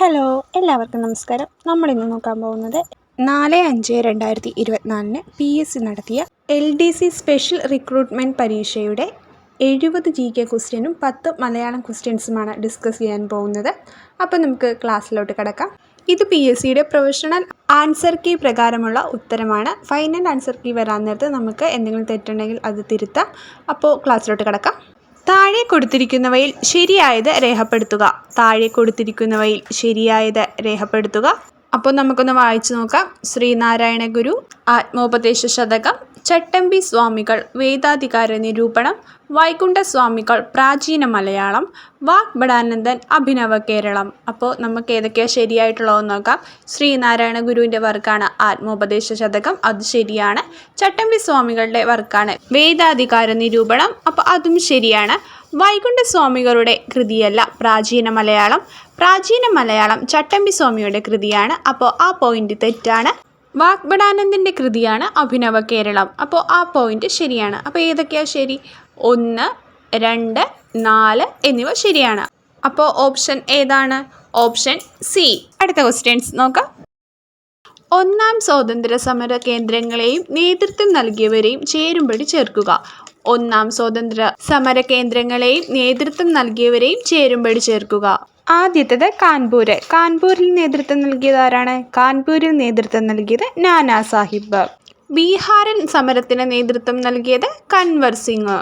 Hello എല്ലാവർക്കും നമസ്കാരം. നമ്മൾ ഇന്ന് നോക്കാൻ പോകുന്നത് നാല് അഞ്ച് രണ്ടായിരത്തി ഇരുപത്തിനാലിന് പി എസ് സി നടത്തിയ L D C special recruitment പരീക്ഷയുടെ എഴുപത് ജി കെ ക്വസ്റ്റ്യനും പത്ത് മലയാളം ക്വസ്റ്റ്യൻസുമാണ് ഡിസ്കസ് ചെയ്യാൻ പോകുന്നത്. അപ്പോൾ നമുക്ക് ക്ലാസ്സിലോട്ട് കിടക്കാം. ഇത് പി എസ് സിയുടെ പ്രൊഫഷണൽ ആൻസർ കീ പ്രകാരമുള്ള ഉത്തരമാണ്. ഫൈനൽ ആൻസർ കീ വരാൻ നേരത്ത് നമുക്ക് എന്തെങ്കിലും തെറ്റുണ്ടെങ്കിൽ അത് തിരുത്താം. അപ്പോൾ ക്ലാസ്സിലോട്ട് കിടക്കാം. താഴെ കൊടുത്തിരിക്കുന്നവയിൽ ശരിയായത് രേഖപ്പെടുത്തുക. താഴെ കൊടുത്തിരിക്കുന്നവയിൽ ശരിയായത് രേഖപ്പെടുത്തുക. അപ്പോൾ നമുക്കൊന്ന് വായിച്ചു നോക്കാം. ശ്രീനാരായണ ഗുരു ആത്മോപദേശ ശതകം ചട്ടമ്പി സ്വാമികൾ വേദാധികാര നിരൂപണം വൈകുണ്ഠസ്വാമികൾ പ്രാചീന മലയാളം വാഗ്ബടാനന്ദൻ അഭിനവ കേരളം. അപ്പോൾ നമുക്ക് ഏതൊക്കെയാണ് ശരിയായിട്ടുള്ളതെന്ന് നോക്കാം. ശ്രീനാരായണ ഗുരുവിന്റെ വർക്കാണ് ആത്മോപദേശ ശതകം. അത് ശരിയാണ്. ചട്ടമ്പി സ്വാമികളുടെ വർക്കാണ് വേദാധികാര നിരൂപണം. അപ്പോൾ അതും ശരിയാണ്. വൈകുണ്ഠസ്വാമികളുടെ കൃതിയല്ല പ്രാചീന മലയാളം. പ്രാചീന മലയാളം ചട്ടമ്പി സ്വാമിയുടെ കൃതിയാണ്. അപ്പോൾ ആ പോയിന്റ് തെറ്റാണ്. വാഗ്ബടാനന്ദിന്റെ കൃതിയാണ് അഭിനവ കേരളം. അപ്പോൾ ആ പോയിന്റ് ശരിയാണ്. അപ്പോൾ ഏതൊക്കെയാണ് ശരി? ഒന്ന് രണ്ട് നാല് എന്നിവ ശരിയാണ്. അപ്പോൾ ഓപ്ഷൻ ഏതാണ്? ഓപ്ഷൻ സി അടുത്ത ക്വസ്റ്റ്യൻസ് നോക്കാം. ഒന്നാം സ്വാതന്ത്ര്യ സമര കേന്ദ്രങ്ങളെയും നേതൃത്വം നൽകിയവരെയും ചേരുംപടി ചേർക്കുക. ഒന്നാം സ്വാതന്ത്ര്യ സമര കേന്ദ്രങ്ങളെയും നേതൃത്വം നൽകിയവരെയും ചേരുംപടി ചേർക്കുക. ആദ്യത്തേത് കാൺപൂര്. കാൺപൂരിൽ നേതൃത്വം നൽകിയത് ആരാണ് കാൺപൂരിൽ നേതൃത്വം നൽകിയത് നാനാ സാഹിബ്. ബീഹാറിൽ സമരത്തിന് നേതൃത്വം നൽകിയത് കൻവർ സിംഗ്.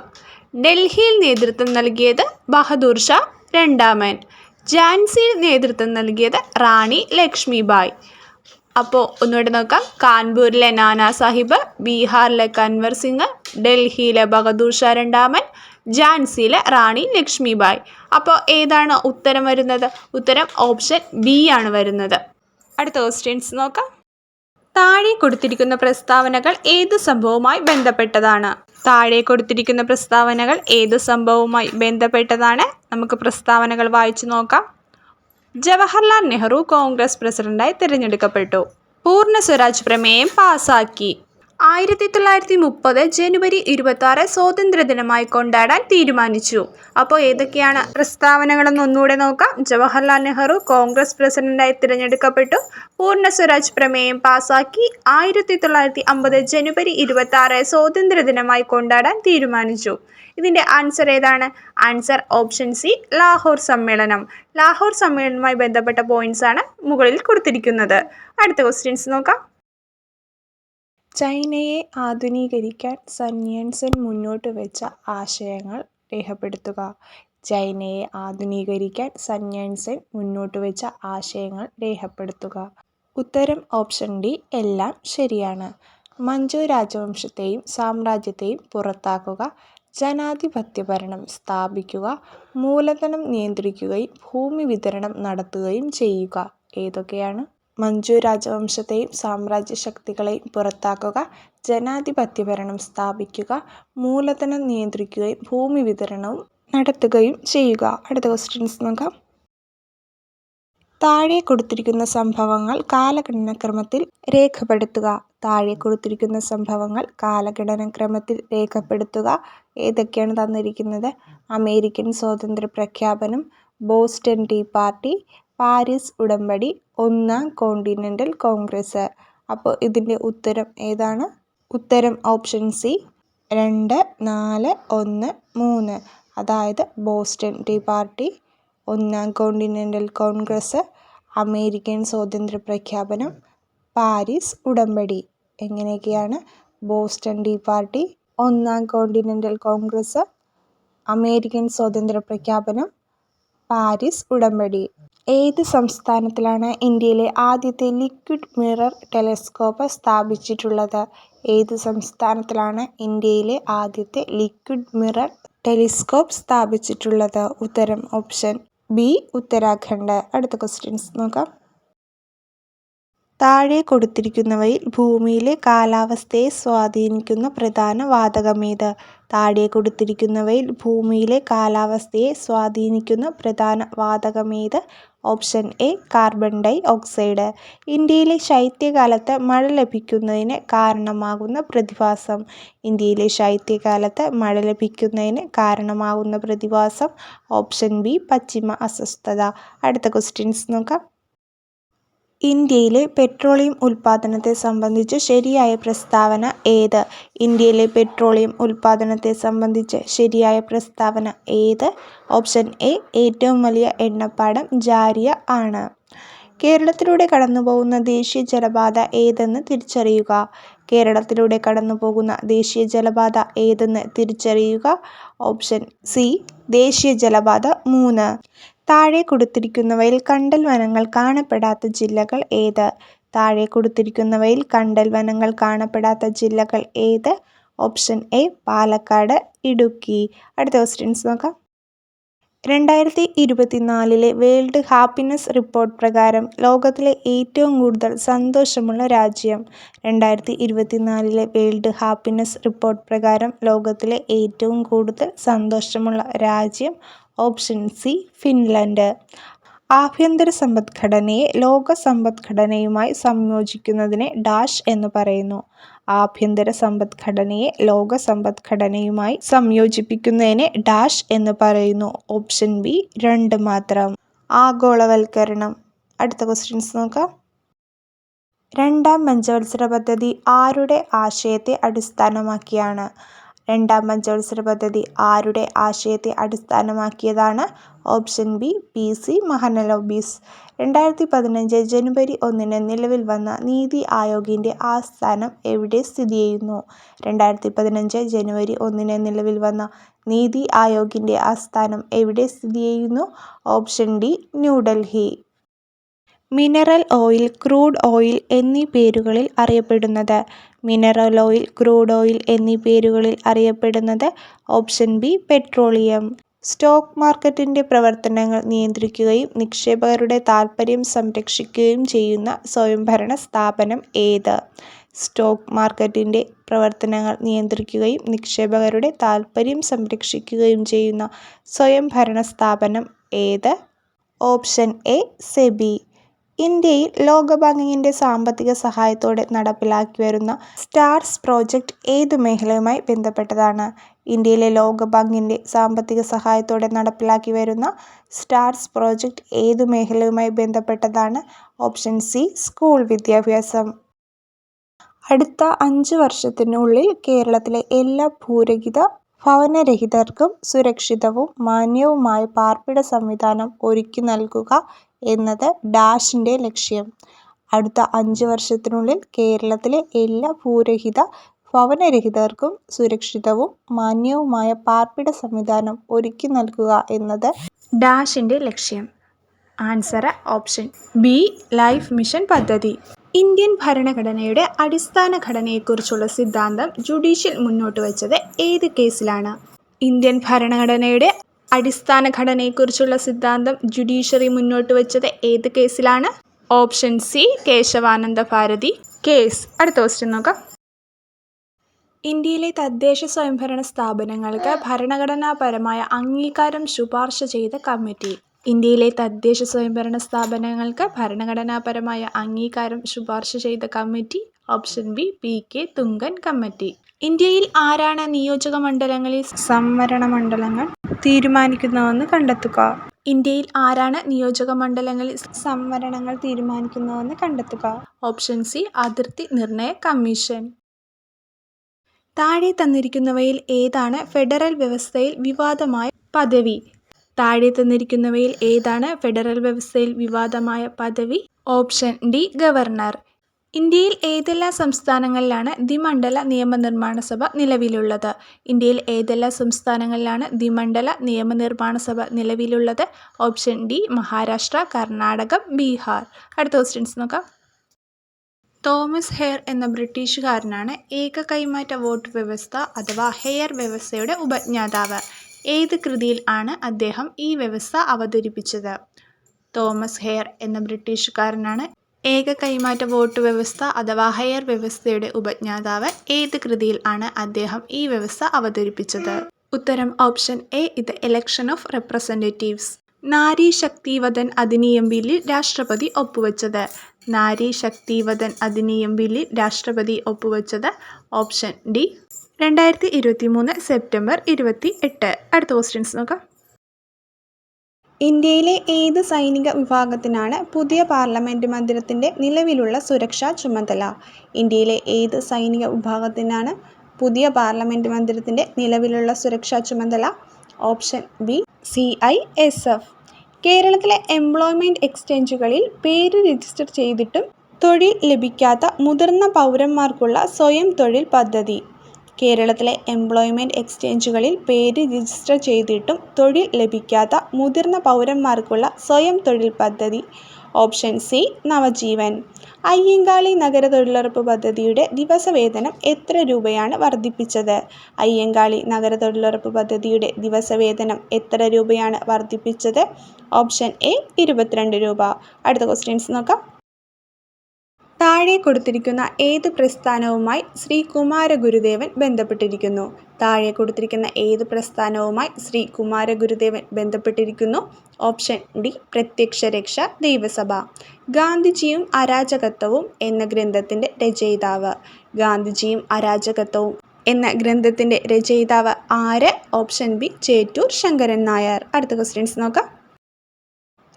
ഡൽഹിയിൽ നേതൃത്വം നൽകിയത് ബഹദൂർ ഷാ രണ്ടാമൻ. ജാൻസിയിൽ നേതൃത്വം നൽകിയത് റാണി ലക്ഷ്മിബായ്. അപ്പോൾ ഒന്നുകൂടെ നോക്കാം. കാൺപൂരിലെ നാനാ സാഹിബ് ബീഹാറിലെ കൻവർ സിംഗ് ഡൽഹിയിലെ ബഹദൂർ ഷാ രണ്ടാമൻ ജാൻസിയിലെ റാണി ലക്ഷ്മിബായ്. അപ്പോൾ ഏതാണ് ഉത്തരം വരുന്നത്? ഉത്തരം ഓപ്ഷൻ ബി ആണ് വരുന്നത്. അടുത്ത ക്വസ്റ്റ്യൻസ് നോക്കാം. താഴെ കൊടുത്തിരിക്കുന്ന പ്രസ്താവനകൾ ഏത് സംഭവവുമായി ബന്ധപ്പെട്ടതാണ്? താഴെ കൊടുത്തിരിക്കുന്ന പ്രസ്താവനകൾ ഏത് സംഭവവുമായി ബന്ധപ്പെട്ടതാണ്? നമുക്ക് പ്രസ്താവനകൾ വായിച്ചു നോക്കാം. ജവഹർലാൽ നെഹ്റു കോൺഗ്രസ് പ്രസിഡന്റായി തിരഞ്ഞെടുക്കപ്പെട്ടു. പൂർണ സ്വരാജ് പ്രമേയം പാസാക്കി. ആയിരത്തി തൊള്ളായിരത്തി മുപ്പത് ജനുവരി ഇരുപത്തി സ്വാതന്ത്ര്യദിനമായി കൊണ്ടാടാൻ തീരുമാനിച്ചു. അപ്പോൾ ഏതൊക്കെയാണ് പ്രസ്താവനകളെന്ന് ഒന്നുകൂടെ നോക്കാം. ജവഹർലാൽ നെഹ്റു കോൺഗ്രസ് പ്രസിഡന്റായി തിരഞ്ഞെടുക്കപ്പെട്ടു. പൂർണ സ്വരാജ് പ്രമേയം പാസാക്കി ആയിരത്തി തൊള്ളായിരത്തി അമ്പത് ജനുവരി ഇരുപത്തി ആറ് സ്വാതന്ത്ര്യദിനമായി കൊണ്ടാടാൻ തീരുമാനിച്ചു. ഇതിന്റെ ആൻസർ ഏതാണ്? ആൻസർ ഓപ്ഷൻ സി ലാഹോർ സമ്മേളനം. ലാഹോർ സമ്മേളനവുമായി ബന്ധപ്പെട്ട പോയിന്റ്സ് ആണ് മുകളിൽ കൊടുത്തിരിക്കുന്നത്. അടുത്ത ക്വസ്റ്റ്യൻസ് നോക്കാം. ചൈനയെ ആധുനീകരിക്കാൻ സന്യാൻസൻ മുന്നോട്ട് വെച്ച ആശയങ്ങൾ രേഖപ്പെടുത്തുക. ചൈനയെ ആധുനീകരിക്കാൻ സന്യാൻസൻ മുന്നോട്ട് വെച്ച ആശയങ്ങൾ രേഖപ്പെടുത്തുക. ഉത്തരം ഓപ്ഷൻ ഡി എല്ലാം ശരിയാണ്. മഞ്ചു രാജവംശത്തെയും സാമ്രാജ്യത്തെയും പുറത്താക്കുക ജനാധിപത്യ ഭരണം സ്ഥാപിക്കുക മൂലധനം നിയന്ത്രിക്കുകയും ഭൂമി വിതരണം നടത്തുകയും ചെയ്യുക. ഏതൊക്കെയാണ്? മഞ്ചു രാജവംശത്തെയും സാമ്രാജ്യ ശക്തികളെയും പുറത്താക്കുക ജനാധിപത്യ ഭരണം സ്ഥാപിക്കുക മൂലധനം നിയന്ത്രിക്കുകയും ഭൂമി വിതരണവും നടത്തുകയും ചെയ്യുക. അടുത്ത ക്വസ്റ്റ്യൻസ് നോക്കാം. താഴെ കൊടുത്തിരിക്കുന്ന സംഭവങ്ങൾ കാലഗണനക്രമത്തിൽ രേഖപ്പെടുത്തുക. താഴെ കൊടുത്തിരിക്കുന്ന സംഭവങ്ങൾ കാലഗണനക്രമത്തിൽ രേഖപ്പെടുത്തുക. ഏതൊക്കെയാണ് തന്നിരിക്കുന്നത്? അമേരിക്കൻ സ്വാതന്ത്ര്യ പ്രഖ്യാപനം ബോസ്റ്റൺ ടീ പാർട്ടി പാരീസ് ഉടമ്പടി ഒന്നാം കോണ്ടിനെന്റൽ കോൺഗ്രസ്. അപ്പോൾ ഇതിന്റെ ഉത്തരം ഏതാണ്? ഉത്തരം ഓപ്ഷൻ സി രണ്ട് നാല് ഒന്ന് മൂന്ന്. അതായത് ബോസ്റ്റൺ ടീ പാർട്ടി ഒന്നാം കോണ്ടിനെന്റൽ കോൺഗ്രസ് അമേരിക്കൻ സ്വാതന്ത്ര്യ പ്രഖ്യാപനം പാരീസ് ഉടമ്പടി. എങ്ങനെയൊക്കെയാണ്? ബോസ്റ്റൺ ടീ പാർട്ടി ഒന്നാം കോണ്ടിനെന്റൽ കോൺഗ്രസ് അമേരിക്കൻ സ്വാതന്ത്ര്യ പ്രഖ്യാപനം പാരീസ് ഉടമ്പടി. ഏത് സംസ്ഥാനത്തിലാണ് ഇന്ത്യയിലെ ആദ്യത്തെ ലിക്വിഡ് മിറർ ടെലസ്കോപ്പ് സ്ഥാപിച്ചിട്ടുള്ളത്? ഏത് സംസ്ഥാനത്തിലാണ് ഇന്ത്യയിലെ ആദ്യത്തെ ലിക്വിഡ് മിറർ ടെലിസ്കോപ്പ് സ്ഥാപിച്ചിട്ടുള്ളത്? ഉത്തരം ഓപ്ഷൻ ബി ഉത്തരാഖണ്ഡ്. അടുത്ത ക്വസ്റ്റ്യൻസ് നോക്കാം. താഴെ കൊടുത്തിരിക്കുന്നവയിൽ ഭൂമിയിലെ കാലാവസ്ഥയെ സ്വാധീനിക്കുന്ന പ്രധാന വാതകമേത്? താഴെ കൊടുത്തിരിക്കുന്നവയിൽ ഭൂമിയിലെ കാലാവസ്ഥയെ സ്വാധീനിക്കുന്ന പ്രധാന വാതകമേത്? Option A carbon dioxide. ഇന്ത്യയിലെ ശൈത്യകാലത്ത് മഴ ലഭിക്കുന്നതിന് കാരണമാകുന്ന പ്രതിഭാസം. ഇന്ത്യയിലെ ശൈത്യകാലത്ത് മഴ ലഭിക്കുന്നതിന് കാരണമാകുന്ന പ്രതിഭാസം. ഓപ്ഷൻ ബി പശ്ചിമ അസ്വസ്ഥത. അടുത്ത ക്വസ്റ്റ്യൻസ് നോക്കാം. ഇന്ത്യയിലെ പെട്രോളിയം ഉൽപ്പാദനത്തെ സംബന്ധിച്ച് ശരിയായ പ്രസ്താവന ഏത്? ഇന്ത്യയിലെ പെട്രോളിയം ഉൽപ്പാദനത്തെ സംബന്ധിച്ച് ശരിയായ പ്രസ്താവന ഏത്? ഓപ്ഷൻ എ ഏറ്റവും വലിയ എണ്ണപ്പാടം ജാരിയ ആണ്. കേരളത്തിലൂടെ കടന്നുപോകുന്ന ദേശീയ ജലപാത ഏതെന്ന് തിരിച്ചറിയുക? കേരളത്തിലൂടെ കടന്നുപോകുന്ന ദേശീയ ജലപാത ഏതെന്ന് തിരിച്ചറിയുക? ഓപ്ഷൻ സി ദേശീയ ജലപാത മൂന്ന്. താഴെ കൊടുത്തിരിക്കുന്നവയിൽ കണ്ടൽ വനങ്ങൾ കാണപ്പെടാത്ത ജില്ലകൾ ഏത്? താഴെ കൊടുത്തിരിക്കുന്നവയിൽ കണ്ടൽ വനങ്ങൾ കാണപ്പെടാത്ത ജില്ലകൾ ഏത്? Option A Palakkad Idukki. അടുത്ത ക്വസ്റ്റ്യൻസ് നോക്കാം. രണ്ടായിരത്തി ഇരുപത്തിനാലിലെ വേൾഡ് ഹാപ്പിനെസ് റിപ്പോർട്ട് പ്രകാരം ലോകത്തിലെ ഏറ്റവും കൂടുതൽ സന്തോഷമുള്ള രാജ്യം രണ്ടായിരത്തി ഇരുപത്തിനാലിലെ വേൾഡ് ഹാപ്പിനെസ് റിപ്പോർട്ട് പ്രകാരം ലോകത്തിലെ ഏറ്റവും കൂടുതൽ സന്തോഷമുള്ള രാജ്യം ഓപ്ഷൻ സി ഫിൻലൻഡ്. ആഭ്യന്തര സമ്പദ്ഘടനയെ ലോക സമ്പദ്ഘടനയുമായി സംയോജിക്കുന്നതിനെ ഡാഷ് എന്ന് പറയുന്നു. ആഭ്യന്തര സമ്പദ്ഘടനയെ ലോക സമ്പദ്ഘടനയുമായി സംയോജിപ്പിക്കുന്നതിനെ ഡാഷ് എന്ന് പറയുന്നു. ഓപ്ഷൻ ബി രണ്ട് മാത്രം. ആഗോളവൽക്കരണം. അടുത്ത ക്വസ്റ്റ്യൻസ് നോക്കാം. രണ്ടാം പഞ്ചവത്സര പദ്ധതി ആരുടെ ആശയത്തെ അടിസ്ഥാനമാക്കിയാണ്? രണ്ടാം പഞ്ചവത്സര പദ്ധതി ആരുടെ ആശയത്തെ അടിസ്ഥാനമാക്കിയതാണ്? Option B P C Mahalanobis രണ്ടായിരത്തി പതിനഞ്ച് ജനുവരി ഒന്നിന് നിലവിൽ വന്ന നീതി ആയോഗിന്റെ ആസ്ഥാനം എവിടെ സ്ഥിതി ചെയ്യുന്നു? രണ്ടായിരത്തി പതിനഞ്ച് ജനുവരി ഒന്നിന് നിലവിൽ വന്ന നീതി ആയോഗിന്റെ ആസ്ഥാനം എവിടെ സ്ഥിതി ചെയ്യുന്നു? Option D New Delhi. Mineral oil crude oil എന്നീ പേരുകളിൽ അറിയപ്പെടുന്നത്. മിനറൽ ഓയിൽ ക്രൂഡ് ഓയിൽ എന്നീ പേരുകളിൽ അറിയപ്പെടുന്നത് ഓപ്ഷൻ ബി പെട്രോളിയം. സ്റ്റോക്ക് മാർക്കറ്റിന്റെ പ്രവർത്തനങ്ങൾ നിയന്ത്രിക്കുകയും നിക്ഷേപകരുടെ താൽപ്പര്യം സംരക്ഷിക്കുകയും ചെയ്യുന്ന സ്വയംഭരണ സ്ഥാപനം ഏത്? സ്റ്റോക്ക് മാർക്കറ്റിന്റെ പ്രവർത്തനങ്ങൾ നിയന്ത്രിക്കുകയും നിക്ഷേപകരുടെ താൽപ്പര്യം സംരക്ഷിക്കുകയും ചെയ്യുന്ന സ്വയംഭരണ സ്ഥാപനം ഏത്? Option A SEBI. ഇന്ത്യയിൽ ലോകബാങ്കിന്റെ സാമ്പത്തിക സഹായത്തോടെ നടപ്പിലാക്കി വരുന്ന സ്റ്റാർസ് പ്രോജക്റ്റ് ഏതു മേഖലയുമായി ബന്ധപ്പെട്ടതാണ്? ഇന്ത്യയിലെ ലോകബാങ്കിന്റെ സാമ്പത്തിക സഹായത്തോടെ നടപ്പിലാക്കി വരുന്ന സ്റ്റാർസ് പ്രോജക്റ്റ് ഏതു മേഖലയുമായി ബന്ധപ്പെട്ടതാണ്? ഓപ്ഷൻ സി സ്കൂൾ വിദ്യാഭ്യാസം. അടുത്ത അഞ്ച് വർഷത്തിനുള്ളിൽ കേരളത്തിലെ എല്ലാ ഭൂരഹിത ഭവനരഹിതർക്കും സുരക്ഷിതവും മാന്യവുമായ പാർപ്പിട സംവിധാനം ഒരുക്കി നൽകുക എന്നത് ഡാഷിന്റെ ലക്ഷ്യം. അടുത്ത അഞ്ച് വർഷത്തിനുള്ളിൽ കേരളത്തിലെ എല്ലാ ഭൂരഹിത ഭവനരഹിതർക്കും സുരക്ഷിതവും മാന്യവുമായ പാർപ്പിട സംവിധാനം ഒരുക്കി നൽകുക എന്നത് ഡാഷിന്റെ ലക്ഷ്യം. Answer option B life mission പദ്ധതി. ഇന്ത്യൻ ഭരണഘടനയുടെ അടിസ്ഥാന ഘടനയെക്കുറിച്ചുള്ള സിദ്ധാന്തം ജുഡീഷ്യൽ മുന്നോട്ട് വച്ചത് ഏത് കേസിലാണ്? ഇന്ത്യൻ ഭരണഘടനയുടെ അടിസ്ഥാന ഘടനയെക്കുറിച്ചുള്ള സിദ്ധാന്തം ജുഡീഷ്യറി മുന്നോട്ട് വച്ചത് ഏത് കേസിലാണ്? Option C Keshavananda Bharati case. അടുത്ത ക്വസ്റ്റ്യൻ നോക്കാം. ഇന്ത്യയിലെ തദ്ദേശ സ്വയംഭരണ സ്ഥാപനങ്ങൾക്ക് ഭരണഘടനാപരമായ അംഗീകാരം ശുപാർശ ചെയ്ത കമ്മിറ്റി. ഇന്ത്യയിലെ തദ്ദേശ സ്വയംഭരണ സ്ഥാപനങ്ങൾക്ക് ഭരണഘടനാപരമായ അംഗീകാരം ശുപാർശ ചെയ്ത committee. Option B P K Thungon committee. ഇന്ത്യയിൽ ആരാണ് നിയോജക മണ്ഡലങ്ങളിൽ സംവരണ മണ്ഡലങ്ങൾ തീരുമാനിക്കുന്നതെന്ന് കണ്ടെത്തുക? ഇന്ത്യയിൽ ആരാണ് നിയോജക മണ്ഡലങ്ങളിൽ സംവരണങ്ങൾ തീരുമാനിക്കുന്നതെന്ന് കണ്ടെത്തുക? ഓപ്ഷൻ സി അതിർത്തി നിർണയ കമ്മീഷൻ. താഴെ തന്നിരിക്കുന്നവയിൽ ഏതാണ് ഫെഡറൽ വ്യവസ്ഥയിൽ വിവാദമായ പദവി? താഴെ തന്നിരിക്കുന്നവയിൽ ഏതാണ് ഫെഡറൽ വ്യവസ്ഥയിൽ വിവാദമായ പദവി? Option D governor. ഇന്ത്യയിൽ ഏതെല്ലാം സംസ്ഥാനങ്ങളിലാണ് ദ്വിമണ്ഡല നിയമനിർമ്മാണ സഭ നിലവിലുള്ളത്? ഇന്ത്യയിൽ ഏതെല്ലാം സംസ്ഥാനങ്ങളിലാണ് ദ്വിമണ്ഡല നിയമനിർമ്മാണ സഭ നിലവിലുള്ളത്? Option D Maharashtra Karnataka Bihar. അടുത്ത ക്വസ്റ്റ്യൻസ് നോക്കാം. തോമസ് ഹെയർ എന്ന ബ്രിട്ടീഷുകാരനാണ് ഏക കൈമാറ്റ വോട്ട് വ്യവസ്ഥ അഥവാ ഹെയർ വ്യവസ്ഥയുടെ ഉപജ്ഞാതാവ്. ഏത് കൃതിയിൽ ആണ് അദ്ദേഹം ഈ വ്യവസ്ഥ അവതരിപ്പിച്ചത്? തോമസ് ഹെയർ എന്ന ബ്രിട്ടീഷുകാരനാണ് ഏക കൈമാറ്റ വോട്ട് വ്യവസ്ഥ അഥവാ ഹയർ വ്യവസ്ഥയുടെ ഉപജ്ഞാതാവ് ഏത് കൃതിയിൽ ആണ് അദ്ദേഹം ഈ വ്യവസ്ഥ അവതരിപ്പിച്ചത്? ഉത്തരം ഓപ്ഷൻ എ ഇത് election of representatives Nari Shakti Vandan Adhiniyam ബില്ലിൽ രാഷ്ട്രപതി ഒപ്പുവെച്ചത്. നാരി ശക്തിവദൻ അധിനിയം ബില്ലിൽ രാഷ്ട്രപതി ഒപ്പുവെച്ചത് ഓപ്ഷൻ ഡി. രണ്ടായിരത്തി ഇരുപത്തി മൂന്ന് സെപ്റ്റംബർ ഇരുപത്തി എട്ട് അടുത്ത ക്വസ്റ്റ്യൻസ് നോക്കാം. ഇന്ത്യയിലെ ഏത് സൈനിക വിഭാഗത്തിനാണ് പുതിയ പാർലമെന്റ് മന്ദിരത്തിന്റെ നിലവിലുള്ള സുരക്ഷാ ചുമതല? ഇന്ത്യയിലെ ഏത് സൈനിക വിഭാഗത്തിനാണ് പുതിയ പാർലമെന്റ് മന്ദിരത്തിന്റെ നിലവിലുള്ള സുരക്ഷാ ചുമതല? Option B C I S F. കേരളത്തിലെ എംപ്ലോയ്മെന്റ് എക്സ്ചേഞ്ചുകളിൽ പേര് രജിസ്റ്റർ ചെയ്തിട്ടും തൊഴിൽ ലഭിക്കാത്ത മുതിർന്ന പൗരന്മാർക്കുള്ള സ്വയം തൊഴിൽ പദ്ധതി. കേരളത്തിലെ എംപ്ലോയ്മെന്റ് എക്സ്ചേഞ്ചുകളിൽ പേര് രജിസ്റ്റർ ചെയ്തിട്ടും തൊഴിൽ ലഭിക്കാത്ത മുതിർന്ന പൗരന്മാർക്കുള്ള സ്വയം തൊഴിൽ പദ്ധതി. Option C Navajeevan. അയ്യങ്കാളി നഗര തൊഴിലുറപ്പ് പദ്ധതിയുടെ ദിവസവേതനം എത്ര രൂപയാണ് വർദ്ധിപ്പിച്ചത്? അയ്യങ്കാളി നഗര തൊഴിലുറപ്പ് പദ്ധതിയുടെ ദിവസവേതനം എത്ര രൂപയാണ് വർദ്ധിപ്പിച്ചത്? ഓപ്ഷൻ എ ഇരുപത്തിരണ്ട് രൂപ. അടുത്ത ക്വസ്റ്റ്യൻസ് നോക്കാം. താഴെ കൊടുത്തിരിക്കുന്ന ഏത് പ്രസ്ഥാനവുമായി ശ്രീ കുമാരഗുരുദേവൻ ബന്ധപ്പെട്ടിരിക്കുന്നു? താഴെ കൊടുത്തിരിക്കുന്ന ഏത് പ്രസ്ഥാനവുമായി ശ്രീ കുമാരഗുരുദേവൻ ബന്ധപ്പെട്ടിരിക്കുന്നു? ഓപ്ഷൻ ഡി പ്രത്യക്ഷ രക്ഷ ദൈവസഭ. ഗാന്ധിജിയും അരാജകത്വവും എന്ന ഗ്രന്ഥത്തിന്റെ രചയിതാവ്. ഗാന്ധിജിയും അരാജകത്വവും എന്ന ഗ്രന്ഥത്തിന്റെ രചയിതാവ് ആര്? Option B Chettur Sankaran Nair. അടുത്ത ക്വസ്റ്റ്യൻസ് നോക്കാം.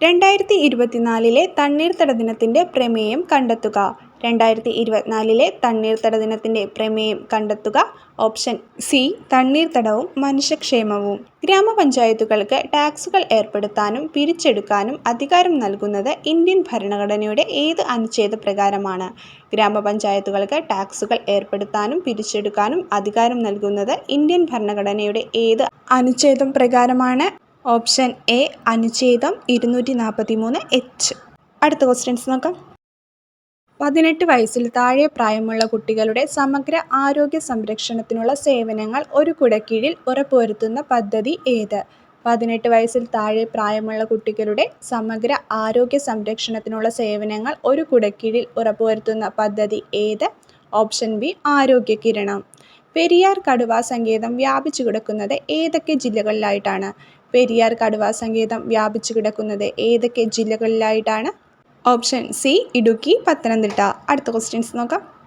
രണ്ടായിരത്തി ഇരുപത്തിനാലിലെ തണ്ണീർത്തട ദിനത്തിന്റെ പ്രമേയം കണ്ടെത്തുക. രണ്ടായിരത്തി ഇരുപത്തിനാലിലെ തണ്ണീർത്തട ദിനത്തിന്റെ പ്രമേയം കണ്ടെത്തുക. Option C തണ്ണീർത്തടവും മനുഷ്യക്ഷേമവും. ഗ്രാമപഞ്ചായത്തുകൾക്ക് ടാക്സുകൾ ഏർപ്പെടുത്താനും പിരിച്ചെടുക്കാനും അധികാരം നൽകുന്നത് ഇന്ത്യൻ ഭരണഘടനയുടെ ഏത് അനുച്ഛേദ പ്രകാരമാണ് ഗ്രാമപഞ്ചായത്തുകൾക്ക് ടാക്സുകൾ ഏർപ്പെടുത്താനും പിരിച്ചെടുക്കാനും അധികാരം നൽകുന്നത് ഇന്ത്യൻ ഭരണഘടനയുടെ ഏത് അനുച്ഛേദം പ്രകാരമാണ് ഓപ്ഷൻ എ അനുച്ഛേദം ഇരുന്നൂറ്റി നാൽപ്പത്തി മൂന്ന് എച്ച്. അടുത്ത ക്വസ്റ്റ്യൻസ് നോക്കാം. പതിനെട്ട് വയസ്സിൽ താഴെ പ്രായമുള്ള കുട്ടികളുടെ സമഗ്ര ആരോഗ്യ സംരക്ഷണത്തിനുള്ള സേവനങ്ങൾ ഒരു കുടക്കീഴിൽ ഉറപ്പുവരുത്തുന്ന പദ്ധതി ഏത്? പതിനെട്ട് വയസ്സിൽ താഴെ പ്രായമുള്ള കുട്ടികളുടെ സമഗ്ര ആരോഗ്യ സംരക്ഷണത്തിനുള്ള സേവനങ്ങൾ ഒരു കുടക്കീഴിൽ ഉറപ്പുവരുത്തുന്ന പദ്ധതി ഏത്? ഓപ്ഷൻ ബി ആരോഗ്യ കിരണം. പെരിയാർ കടുവ സങ്കേതം വ്യാപിച്ചു കിടക്കുന്നത് ഏതൊക്കെ ജില്ലകളിലായിട്ടാണ്? പെരിയാർ കടുവ സങ്കേതം വ്യാപിച്ചു കിടക്കുന്നത് ഏതൊക്കെ ജില്ലകളിലായിട്ടാണ്? Option C Idukki Pathanamthitta. അടുത്ത ക്വസ്റ്റ്യൻസ് നോക്കാം.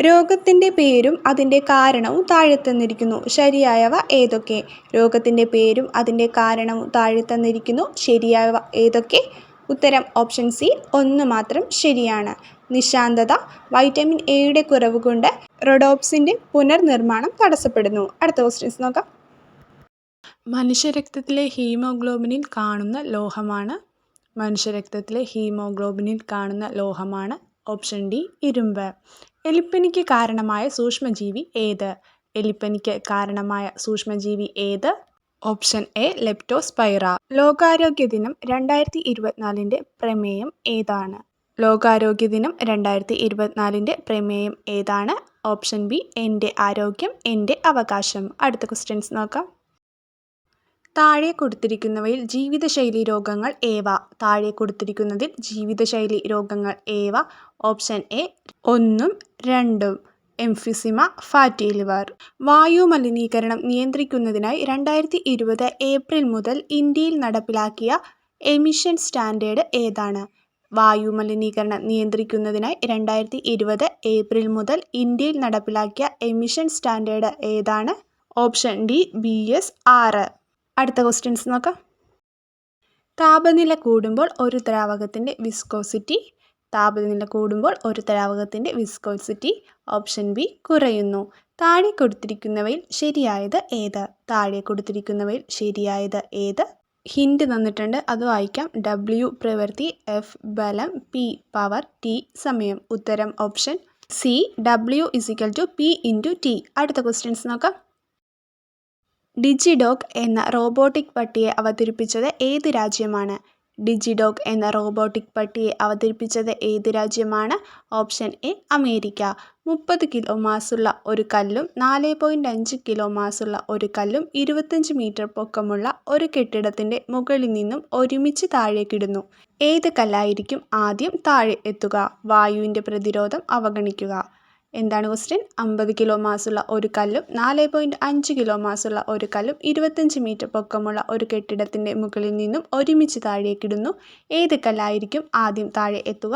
രോഗത്തിന്റെ പേരും അതിന്റെ കാരണവും താഴെ തന്നിരിക്കുന്നു ശരിയായവ ഏതൊക്കെ? രോഗത്തിന്റെ പേരും അതിന്റെ കാരണവും താഴെ തന്നിരിക്കുന്നു ശരിയായവ ഏതൊക്കെ? ഉത്തരം ഓപ്ഷൻ സി ഒന്ന് മാത്രം ശരിയാണ്. നിശാന്തത വൈറ്റമിൻ എയുടെ കുറവ് കൊണ്ട് റൊഡോപ്സിന്റെ പുനർനിർമ്മാണം തടസ്സപ്പെടുന്നു. അടുത്ത ക്വസ്റ്റ്യൻസ് നോക്കാം. മനുഷ്യരക്തത്തിലെ ഹീമോഗ്ലോബിനിൽ കാണുന്ന ലോഹമാണ് മനുഷ്യരക്തത്തിലെ ഹീമോഗ്ലോബിനിൽ കാണുന്ന ലോഹമാണ് ഓപ്ഷൻ ഡി ഇരുമ്പ്. എലിപ്പനിക്ക് കാരണമായ സൂക്ഷ്മജീവി ഏത്? എലിപ്പനിക്ക് കാരണമായ സൂക്ഷ്മജീവി ഏത്? Option A leptospira. ലോകാരോഗ്യ ദിനം രണ്ടായിരത്തി ഇരുപത്തിനാലിന്റെ പ്രമേയം ഏതാണ്? ലോകാരോഗ്യ ദിനം രണ്ടായിരത്തി ഇരുപത്തിനാലിന്റെ പ്രമേയം ഏതാണ്? ഓപ്ഷൻ ബി എന്റെ ആരോഗ്യം എന്റെ അവകാശം. അടുത്ത ക്വസ്റ്റ്യൻസ് നോക്കാം. താഴെ കൊടുത്തിരിക്കുന്നവയിൽ ജീവിതശൈലി രോഗങ്ങൾ ഏവ? താഴെ കൊടുത്തിരിക്കുന്നതിൽ ജീവിതശൈലി രോഗങ്ങൾ ഏവ? ഓപ്ഷൻ എ ഒന്നും രണ്ടും. Emphysema fatty liver. വായു മലിനീകരണം നിയന്ത്രിക്കുന്നതിനായി രണ്ടായിരത്തി ഇരുപത് ഏപ്രിൽ മുതൽ ഇന്ത്യയിൽ നടപ്പിലാക്കിയ എമിഷൻ സ്റ്റാൻഡേർഡ് ഏതാണ്? വായു മലിനീകരണം നിയന്ത്രിക്കുന്നതിനായി രണ്ടായിരത്തി ഇരുപത് ഏപ്രിൽ മുതൽ ഇന്ത്യയിൽ നടപ്പിലാക്കിയ എമിഷൻ സ്റ്റാൻഡേർഡ് ഏതാണ്? ഓപ്ഷൻ ഡി ബി എസ് ആറ്. അടുത്ത ക്വസ്റ്റ്യൻസ് നോക്കാം. താപനില കൂടുമ്പോൾ ഒരു ദ്രാവകത്തിന്റെ വിസ്കോസിറ്റി താപനില കൂടുമ്പോൾ ഒരു ദ്രാവകത്തിന്റെ വിസ്കോസിറ്റി ഓപ്ഷൻ ബി കുറയുന്നു. താഴെ കൊടുത്തിരിക്കുന്നവയിൽ ശരിയായത് ഏത്? താഴെ കൊടുത്തിരിക്കുന്നവയിൽ ശരിയായത് ഏത്? ഹിൻഡ് തന്നിട്ടുണ്ട്. അത് വായിക്കാം. ഡബ്ല്യു പ്രവൃത്തി എഫ് ബലം പി പവർ ടി സമയം. ഉത്തരം option C W is equal to P into T അടുത്ത ക്വസ്റ്റ്യൻസ് നോക്കാം. ഡിജിഡോഗ് എന്ന റോബോട്ടിക് പട്ടിയെ അവതരിപ്പിച്ചത് ഏത് രാജ്യമാണ്? ഡിജിഡോഗ് എന്ന റോബോട്ടിക് പട്ടിയെ അവതരിപ്പിച്ചത് ഏത് രാജ്യമാണ്? Option A America. മുപ്പത് കിലോ മാസുള്ള ഒരു കല്ലും നാല് പോയിന്റ് അഞ്ച് കിലോ മാസുള്ള ഒരു കല്ലും ഇരുപത്തഞ്ച് മീറ്റർ പൊക്കമുള്ള ഒരു കെട്ടിടത്തിന്റെ മുകളിൽ നിന്നും ഒരുമിച്ച് താഴേക്കിടുന്നു ഏത് കല്ലായിരിക്കും ആദ്യം താഴെ എത്തുക? വായുവിന്റെ പ്രതിരോധം അവഗണിക്കുക. എന്താണ് ക്വസ്റ്റ്യൻ അമ്പത് കിലോ മാസുള്ള ഒരു കല്ലും നാല് പോയിന്റ് അഞ്ച് കിലോ മാസുള്ള ഒരു കല്ലും ഇരുപത്തഞ്ച് മീറ്റർ പൊക്കമുള്ള ഒരു കെട്ടിടത്തിന്റെ മുകളിൽ നിന്നും ഒരുമിച്ച് താഴേക്കിടുന്നു ഏത് കല്ലായിരിക്കും ആദ്യം താഴെ എത്തുക?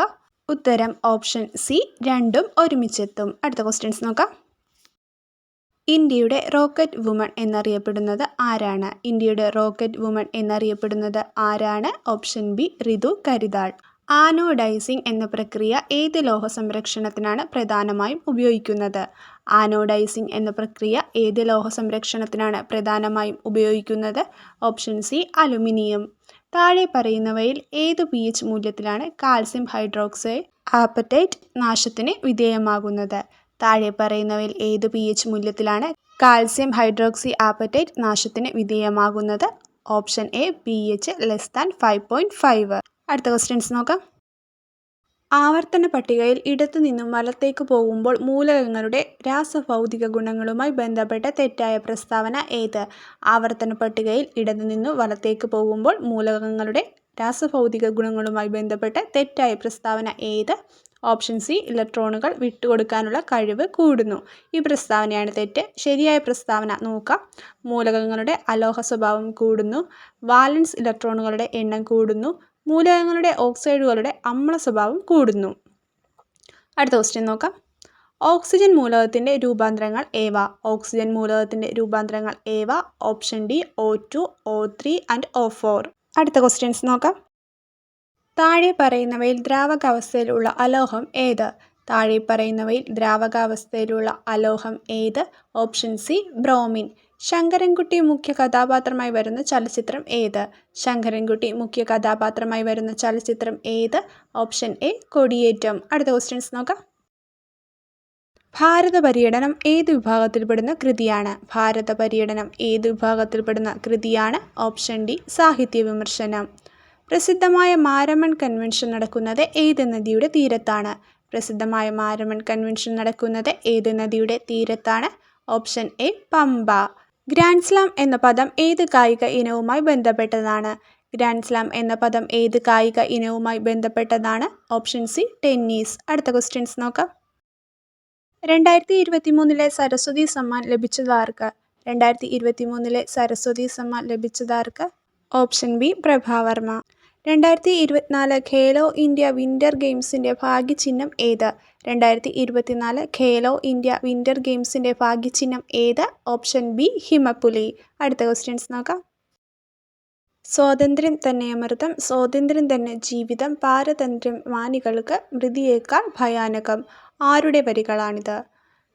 ഉത്തരം ഓപ്ഷൻ സി രണ്ടും ഒരുമിച്ചെത്തും അടുത്ത ക്വസ്റ്റ്യൻസ് നോക്കാം. ഇന്ത്യയുടെ റോക്കറ്റ് വുമൺ എന്നറിയപ്പെടുന്നത് ആരാണ്? ഇന്ത്യയുടെ റോക്കറ്റ് വുമൺ എന്നറിയപ്പെടുന്നത് ആരാണ്? Option B Ritu Karidhal. Anodizing എന്ന പ്രക്രിയ ഏത് ലോഹ സംരക്ഷണത്തിനാണ് പ്രധാനമായും ഉപയോഗിക്കുന്നത്? ആനോഡൈസിംഗ് എന്ന പ്രക്രിയ ഏത് ലോഹ സംരക്ഷണത്തിനാണ് പ്രധാനമായും ഉപയോഗിക്കുന്നത്? Option C aluminium. താഴെ പറയുന്നവയിൽ ഏത് പി എച്ച് മൂല്യത്തിലാണ് കാൽസ്യം ഹൈഡ്രോക്സൈഡ് ആപ്പറ്റൈറ്റ് നാശത്തിന് വിധേയമാകുന്നത്? താഴെ പറയുന്നവയിൽ ഏത് പി എച്ച് മൂല്യത്തിലാണ് കാൽസ്യം ഹൈഡ്രോക്സി ആപ്പറ്റൈറ്റ് നാശത്തിന് വിധേയമാകുന്നത്? Option A P H less than five point five അടുത്ത ക്വസ്റ്റ്യൻസ് നോക്കാം. ആവർത്തന പട്ടികയിൽ ഇടത്തു നിന്നും വലത്തേക്ക് പോകുമ്പോൾ മൂലകങ്ങളുടെ രാസഭൗതിക ഗുണങ്ങളുമായി ബന്ധപ്പെട്ട തെറ്റായ പ്രസ്താവന ഏത്? ആവർത്തന പട്ടികയിൽ ഇടത്തു നിന്നും വലത്തേക്ക് പോകുമ്പോൾ മൂലകങ്ങളുടെ രാസഭൗതിക ഗുണങ്ങളുമായി ബന്ധപ്പെട്ട തെറ്റായ പ്രസ്താവന ഏത്? ഓപ്ഷൻ സി ഇലക്ട്രോണുകൾ വിട്ടുകൊടുക്കാനുള്ള കഴിവ് കൂടുന്നു. ഈ പ്രസ്താവനയാണ് തെറ്റ്. ശരിയായ പ്രസ്താവന നോക്കാം. മൂലകങ്ങളുടെ അലോഹ സ്വഭാവം കൂടുന്നു. വാലൻസ് ഇലക്ട്രോണുകളുടെ എണ്ണം കൂടുന്നു. മൂലകങ്ങളുടെ ഓക്സൈഡുകളുടെ അമ്ല സ്വഭാവം കൂടുന്നു. അടുത്ത ക്വസ്റ്റ്യൻ നോക്കാം. ഓക്സിജൻ മൂലകത്തിന്റെ രൂപാന്തരങ്ങൾ ഏവ? ഓക്സിജൻ മൂലകത്തിന്റെ രൂപാന്തരങ്ങൾ ഏവ? Option D O two O three and O four അടുത്ത ക്വസ്റ്റ്യൻസ് നോക്കാം. താഴെ പറയുന്നവയിൽ ദ്രാവകാവസ്ഥയിലുള്ള അലോഹം ഏത്? താഴെ പറയുന്നവയിൽ ദ്രാവകാവസ്ഥയിലുള്ള അലോഹം ഏത്? Option C bromine. ശങ്കരൻകുട്ടി മുഖ്യ കഥാപാത്രമായി വരുന്ന ചലച്ചിത്രം ഏത്? ശങ്കരൻകുട്ടി മുഖ്യ കഥാപാത്രമായി വരുന്ന ചലച്ചിത്രം ഏത്? ഓപ്ഷൻ എ കൊടിയേറ്റം. അടുത്ത ക്വസ്റ്റ്യൻസ് നോക്കാം. ഭാരത പര്യടനം ഏത് വിഭാഗത്തിൽപ്പെടുന്ന കൃതിയാണ്? ഭാരത പര്യടനം ഏത് വിഭാഗത്തിൽപ്പെടുന്ന കൃതിയാണ്? ഓപ്ഷൻ ഡി സാഹിത്യ വിമർശനം. പ്രസിദ്ധമായ മാരമൺ കൺവെൻഷൻ നടക്കുന്നത് ഏത് നദിയുടെ തീരത്താണ്? പ്രസിദ്ധമായ മാരമൺ കൺവെൻഷൻ നടക്കുന്നത് ഏത് നദിയുടെ തീരത്താണ്? Option A Pampa. Grand slam എന്ന പദം ഏത് കായിക ഇനവുമായി ബന്ധപ്പെട്ടതാണ്? ഗ്രാൻഡ് സ്ലാം എന്ന പദം ഏത് കായിക ഇനവുമായി ബന്ധപ്പെട്ടതാണ്? Option C tennis. അടുത്ത ക്വസ്റ്റ്യൻസ് നോക്കാം. രണ്ടായിരത്തി ഇരുപത്തി മൂന്നിലെ സരസ്വതി സമ്മാൻ ലഭിച്ചതാർക്ക് രണ്ടായിരത്തി ഇരുപത്തി മൂന്നിലെ സരസ്വതി സമ്മാൻ ലഭിച്ചതാർക്ക് ഓപ്ഷൻ ബി പ്രഭാവർമ്മ. രണ്ടായിരത്തി ഇരുപത്തിനാല് ഖേലോ ഇന്ത്യ വിന്റർ ഗെയിംസിന്റെ ഭാഗ്യചിഹ്നം ഏത്? രണ്ടായിരത്തി ഇരുപത്തിനാല് ഖേലോ ഇന്ത്യ വിന്റർ ഗെയിംസിന്റെ ഭാഗ്യചിഹ്നം ഏത്? ഓപ്ഷൻ ബി ഹിമപ്പുലി. അടുത്ത ക്വസ്റ്റ്യൻസ് നോക്കാം. സ്വാതന്ത്ര്യം തന്നെ അമൃതം സ്വാതന്ത്ര്യം തന്നെ ജീവിതം പാരതന്ത്ര്യം മാനികൾക്ക് മൃതിയേക്കാൾ ഭയാനകം. ആരുടെ വരികളാണിത്?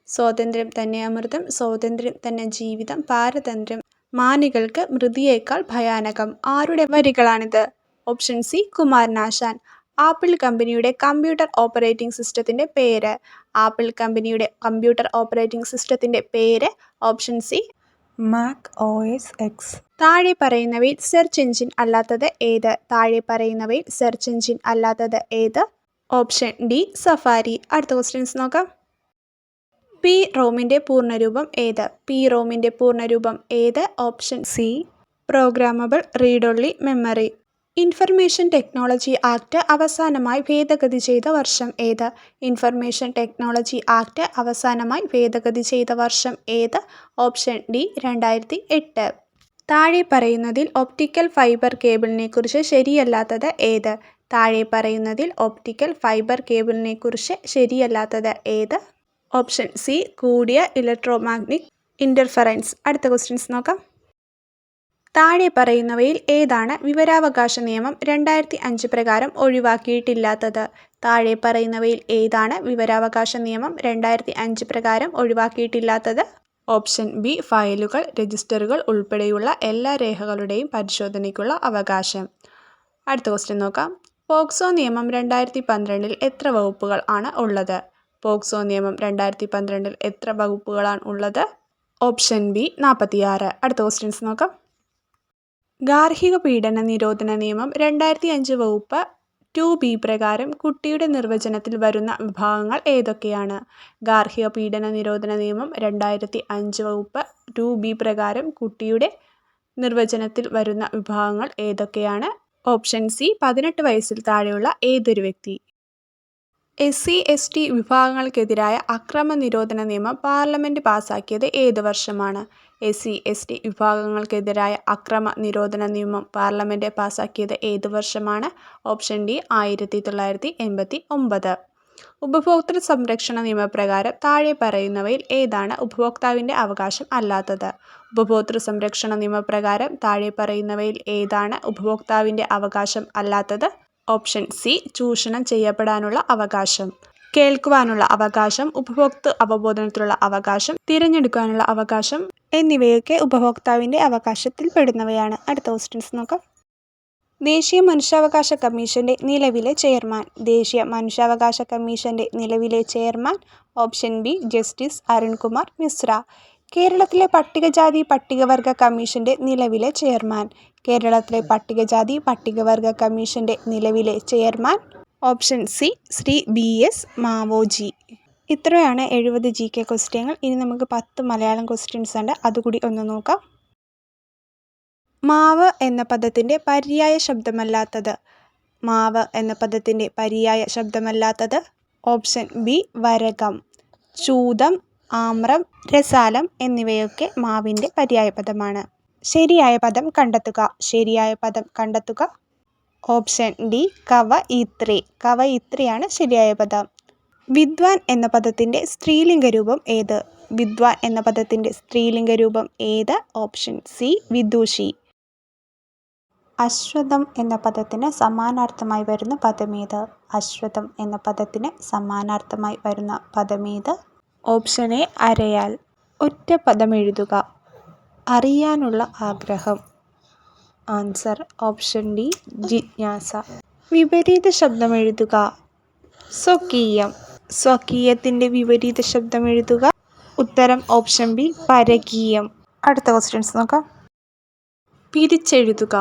സ്വാതന്ത്ര്യം തന്നെ അമൃതം സ്വാതന്ത്ര്യം തന്നെ ജീവിതം പാരതന്ത്ര്യം മാനികൾക്ക് മൃതിയേക്കാൾ ഭയാനകം. ആരുടെ വരികളാണിത്? Option C Kumaranasan. ആപ്പിൾ കമ്പനിയുടെ കമ്പ്യൂട്ടർ ഓപ്പറേറ്റിംഗ് സിസ്റ്റത്തിന്റെ പേര്. ആപ്പിൾ കമ്പനിയുടെ കമ്പ്യൂട്ടർ ഓപ്പറേറ്റിംഗ് സിസ്റ്റത്തിന്റെ പേര് option C. Mac O S X താഴെ പറയുന്നവയിൽ സെർച്ച് എഞ്ചിൻ അല്ലാത്തത് ഏത്? താഴെ പറയുന്നവയിൽ സെർച്ച് എഞ്ചിൻ അല്ലാത്തത് ഏത്? Option D Safari. അടുത്ത ക്വസ്റ്റ്യൻസ് നോക്കാം. പി റോമിന്റെ പൂർണരൂപം ഏത്? പി റോമിന്റെ പൂർണരൂപം ഏത്? Option C. Programmable read only memory. Information technology act അവസാനമായി ഭേദഗതി ചെയ്ത വർഷം ഏത്? ഇൻഫർമേഷൻ ടെക്നോളജി ആക്ട് അവസാനമായി ഭേദഗതി ചെയ്ത വർഷം ഏത്? ഓപ്ഷൻ ഡി രണ്ടായിരത്തി എട്ട്. താഴെ പറയുന്നതിൽ ഒപ്റ്റിക്കൽ ഫൈബർ കേബിളിനെ കുറിച്ച് ശരിയല്ലാത്തത് ഏത്? താഴെ പറയുന്നതിൽ ഒപ്റ്റിക്കൽ ഫൈബർ കേബിളിനെ കുറിച്ച് ശരിയല്ലാത്തത് ഏത്? ഓപ്ഷൻ സി കൂടിയ ഇലക്ട്രോമാഗ്നിക് ഇന്റർഫറൻസ് അടുത്ത ക്വസ്റ്റ്യൻസ് നോക്കാം. താഴെ പറയുന്നവയിൽ ഏതാണ് വിവരാവകാശ നിയമം രണ്ടായിരത്തി അഞ്ച് പ്രകാരം ഒഴിവാക്കിയിട്ടില്ലാത്തത്? താഴെ പറയുന്നവയിൽ ഏതാണ് വിവരാവകാശ നിയമം രണ്ടായിരത്തി അഞ്ച് പ്രകാരം ഒഴിവാക്കിയിട്ടില്ലാത്തത്? ഓപ്ഷൻ ബി ഫയലുകൾ രജിസ്റ്ററുകൾ ഉൾപ്പെടെയുള്ള എല്ലാ രേഖകളുടെയും പരിശോധനയ്ക്കുള്ള അവകാശം. അടുത്ത ക്വസ്റ്റ്യൻ നോക്കാം. പോക്സോ നിയമം രണ്ടായിരത്തി പന്ത്രണ്ടിൽ എത്ര വകുപ്പുകൾ ആണ് ഉള്ളത്? പോക്സോ നിയമം രണ്ടായിരത്തി പന്ത്രണ്ടിൽ എത്ര വകുപ്പുകളാണ് ഉള്ളത്? ഓപ്ഷൻ ബി നാൽപ്പത്തിയാറ്. അടുത്ത ക്വസ്റ്റ്യൻസ് നോക്കാം. ഗാർഹിക പീഡന നിരോധന നിയമം രണ്ടായിരത്തി അഞ്ച് വകുപ്പ് ടു ബി പ്രകാരം കുട്ടിയുടെ നിർവചനത്തിൽ വരുന്ന വിഭാഗങ്ങൾ ഏതൊക്കെയാണ്? ഗാർഹിക പീഡന നിരോധന നിയമം രണ്ടായിരത്തി അഞ്ച് വകുപ്പ് ടു ബി പ്രകാരം കുട്ടിയുടെ നിർവചനത്തിൽ വരുന്ന വിഭാഗങ്ങൾ ഏതൊക്കെയാണ്? ഓപ്ഷൻ സി പതിനെട്ട് വയസ്സിൽ താഴെയുള്ള ഏതൊരു വ്യക്തി? എസ് സി എസ് ടി വിഭാഗങ്ങൾക്കെതിരായ അക്രമ നിരോധന നിയമം പാർലമെന്റ് പാസാക്കിയത് ഏത് വർഷമാണ്? എസ് സി എസ് ടി വിഭാഗങ്ങൾക്കെതിരായ അക്രമ നിരോധന നിയമം പാർലമെന്റ് പാസാക്കിയത് ഏത് വർഷമാണ്? ഓപ്ഷൻ ഡി ആയിരത്തി തൊള്ളായിരത്തി എൺപത്തി ഒമ്പത് ഉപഭോക്തൃ സംരക്ഷണ നിയമപ്രകാരം താഴെ പറയുന്നവയിൽ ഏതാണ് ഉപഭോക്താവിന്റെ അവകാശം അല്ലാത്തത്? ഉപഭോക്തൃ സംരക്ഷണ നിയമപ്രകാരം താഴെ പറയുന്നവയിൽ ഏതാണ് ഉപഭോക്താവിന്റെ അവകാശം അല്ലാത്തത്? ഓപ്ഷൻ സി ചൂഷണം ചെയ്യപ്പെടാനുള്ള അവകാശം. കേൾക്കുവാനുള്ള അവകാശം ഉപഭോക്തൃ അവബോധനത്തിലുള്ള അവകാശം തിരഞ്ഞെടുക്കാനുള്ള അവകാശം എന്നിവയൊക്കെ ഉപഭോക്താവിന്റെ അവകാശത്തിൽ പെടുന്നവയാണ്. അടുത്ത ക്വസ്റ്റ്യൻസ് നോക്കാം. ദേശീയ മനുഷ്യാവകാശ കമ്മീഷന്റെ നിലവിലെ ചെയർമാൻ. ദേശീയ മനുഷ്യാവകാശ കമ്മീഷന്റെ നിലവിലെ chairman option B justice Arunkumar Mishra. കേരളത്തിലെ പട്ടികജാതി പട്ടികവർഗ കമ്മീഷന്റെ നിലവിലെ ചെയർമാൻ. കേരളത്തിലെ പട്ടികജാതി പട്ടികവർഗ കമ്മീഷന്റെ നിലവിലെ chairman option C Shri B S Mavoji ഇത്രയാണ് എഴുപത് ജി കെ ക്വസ്റ്റ്യങ്ങൾ. ഇനി നമുക്ക് പത്ത് മലയാളം ക്വസ്റ്റ്യൻസ് ഉണ്ട്. അതുകൂടി ഒന്ന് നോക്കാം. മാവ് എന്ന പദത്തിന്റെ പര്യായ ശബ്ദമല്ലാത്തത്. മാവ് എന്ന പദത്തിന്റെ പര്യായ ശബ്ദമല്ലാത്തത്. Option B വരകം. ചൂതം ആമ്രം രസാലം എന്നിവയൊക്കെ മാവിന്റെ പര്യായ പദമാണ്. ശരിയായ പദം കണ്ടെത്തുക. ശരിയായ പദം കണ്ടെത്തുക. ഓപ്ഷൻ ഡി കവ ഇത്രി കവ ഇത്രിയാണ് ശരിയായ പദം. വിദ്വാൻ എന്ന പദത്തിന്റെ സ്ത്രീലിംഗ രൂപം ഏത്? വിദ്വാൻ എന്ന പദത്തിന്റെ സ്ത്രീലിംഗ രൂപം ഏത്? Option C വിദൂഷി. അശ്വതം എന്ന പദത്തിന് സമാനാർത്ഥമായി വരുന്ന പദമേത് അശ്വതം എന്ന പദത്തിന് സമാനാർത്ഥമായി വരുന്ന പദമേത് ഓപ്ഷൻ എ അരയാൽ. ഒറ്റ പദം എഴുതുക. അറിയാനുള്ള ആഗ്രഹം. ആൻസർ ഓപ്ഷൻ ഡി ജിജ്ഞാസ വിപരീത ശബ്ദം എഴുതുക. സ്വകീയം. സ്വകീയത്തിന്റെ വിപരീത ശബ്ദം എഴുതുക. ഉത്തരം ഓപ്ഷൻ ബി പരകീയം. അടുത്ത ക്വസ്റ്റ്യൻസ് നോക്കാം. പിരിച്ചെഴുതുക.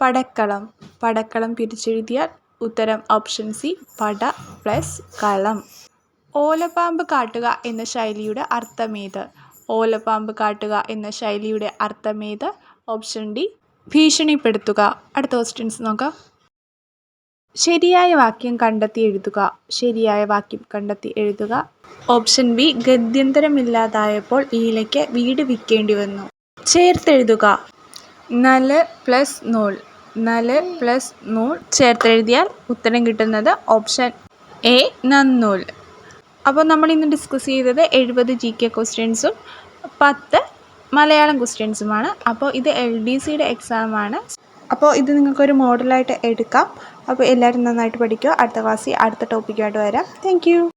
പടക്കളം. പടക്കളം പിരിച്ചെഴുതിയാൽ ഉത്തരം ഓപ്ഷൻ സി പട പ്ലസ് കളം. ഓലപ്പാമ്പ് കാട്ടുക എന്ന ശൈലിയുടെ അർത്ഥമേത് ഓലപ്പാമ്പ് കാട്ടുക എന്ന ശൈലിയുടെ അർത്ഥമേത് ഓപ്ഷൻ ഡി ഭീഷണിപ്പെടുത്തുക. അടുത്ത ക്വസ്റ്റ്യൻസ് നോക്കാം. ശരിയായ വാക്യം കണ്ടെത്തി എഴുതുക. ശരിയായ വാക്യം കണ്ടെത്തി എഴുതുക. ഓപ്ഷൻ ബി ഗത്യന്തരമില്ലാതായപ്പോൾ ഈലയ്ക്ക് വീട് വിൽക്കേണ്ടി വന്നു. ചേർത്തെഴുതുക. നൽ പ്ലസ് നൂൽ. നൽ പ്ലസ് നൂൽ. ചേർത്തെഴുതിയാൽ ഉത്തരം കിട്ടുന്നത് ഓപ്ഷൻ എ നന്നൂൽ. അപ്പോൾ നമ്മൾ ഇന്ന് ഡിസ്കസ് ചെയ്തത് എഴുപത് ജി കെ ക്വസ്റ്റ്യൻസും പത്ത് മലയാളം ക്വസ്റ്റ്യൻസുമാണ്. അപ്പോൾ ഇത് എൽ ഡി സിയുടെ എക്സാമാണ് അപ്പോൾ ഇത് നിങ്ങൾക്കൊരു മോഡലായിട്ട് എടുക്കാം. അപ്പോൾ എല്ലാവരും നന്നായിട്ട് പഠിക്കുക. അടുത്ത ക്ലാസ്സിൽ അടുത്ത ടോപ്പിക്കായിട്ട് വരാം. താങ്ക്